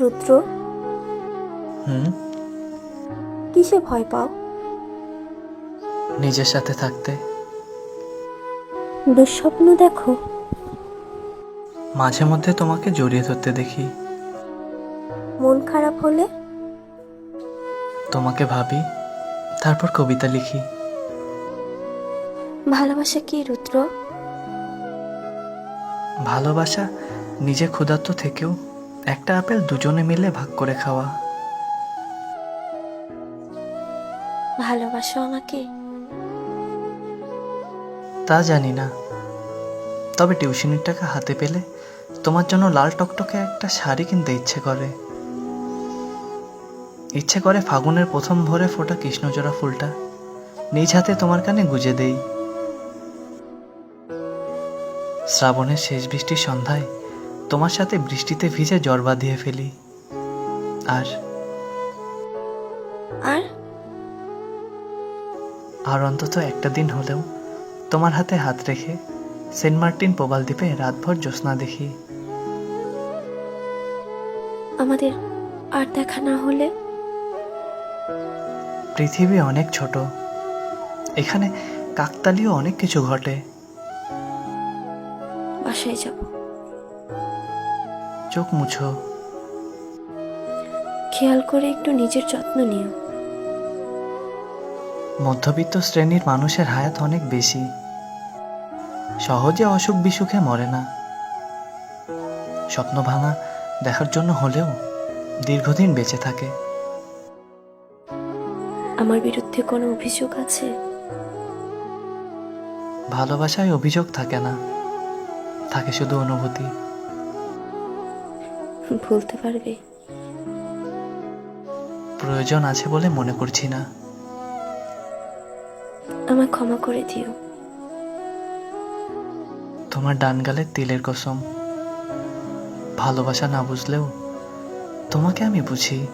রুদ্র। হুম? কিসে ভয় পাও? নিজের সাথে থাকতে। দুঃস্বপ্ন দেখো। মাঝে মধ্যে তোমাকে জড়িয়ে ধরতে দেখি। মন খারাপ হলে? তোমাকে ভাবি তারপর কবিতা লিখি। ভালোবাসা কি রুদ্র? ভালোবাসা নিজে ক্ষুধার্ত থেকেও একটা আপেল দুজনে মিলে ভাগ করে খাওয়া। ভালোবাসো আমাকে? তা জানি না। তবে টিউশনির টাকা হাতে পেলে তোমার জন্য লাল টকটকে একটা শাড়ি কিনতে ইচ্ছে করে। ইচ্ছে করে ফাগুনের প্রথম ভোরে ফোটা কৃষ্ণচূড়া ফুলটা। নিজ হাতে তোমার কানে গুজে দেই। শ্রাবণের শেষ বৃষ্টির সন্ধ্যায় তোমার সাথে বৃষ্টিতে ভিজে জ্বর বাঁধিয়ে ফেলি। আর? আর? আর অন্তত একটা দিন হলেও তোমার হাতে হাত রেখে সেন্ট মার্টিন প্রবাল দ্বীপে রাতভর জ্যোৎস্না দেখি। আমাদের আর দেখা না হলে? পৃথিবী অনেক ছোট। এখানে কাকতালীয় অনেক কিছু ঘটে। বাসায় যাব। চোখ মুছো। খেয়াল করে একটু নিজের যত্ন নিও। মধ্যবিত্ত শ্রেণির মানুষের হায়াত অনেক বেশি। সহজে অসুখ বিসুখে মরে না। স্বপ্ন ভাঙা দেখার জন্য হলেও দীর্ঘদিন বেঁচে থাকে। আমার বিরুদ্ধে কোনো অভিযোগ আছে? ভালোবাসায় অভিযোগ থাকে না। থাকে শুধু অনুভূতি। বলতে পারবে। প্রয়োজন আছে বলে মনে করছি না। আমায় ক্ষমা করে দিও। তোমার ডান গালে তেলের কসম। ভালোবাসা না বুঝলেও তোমাকে আমি বুঝি।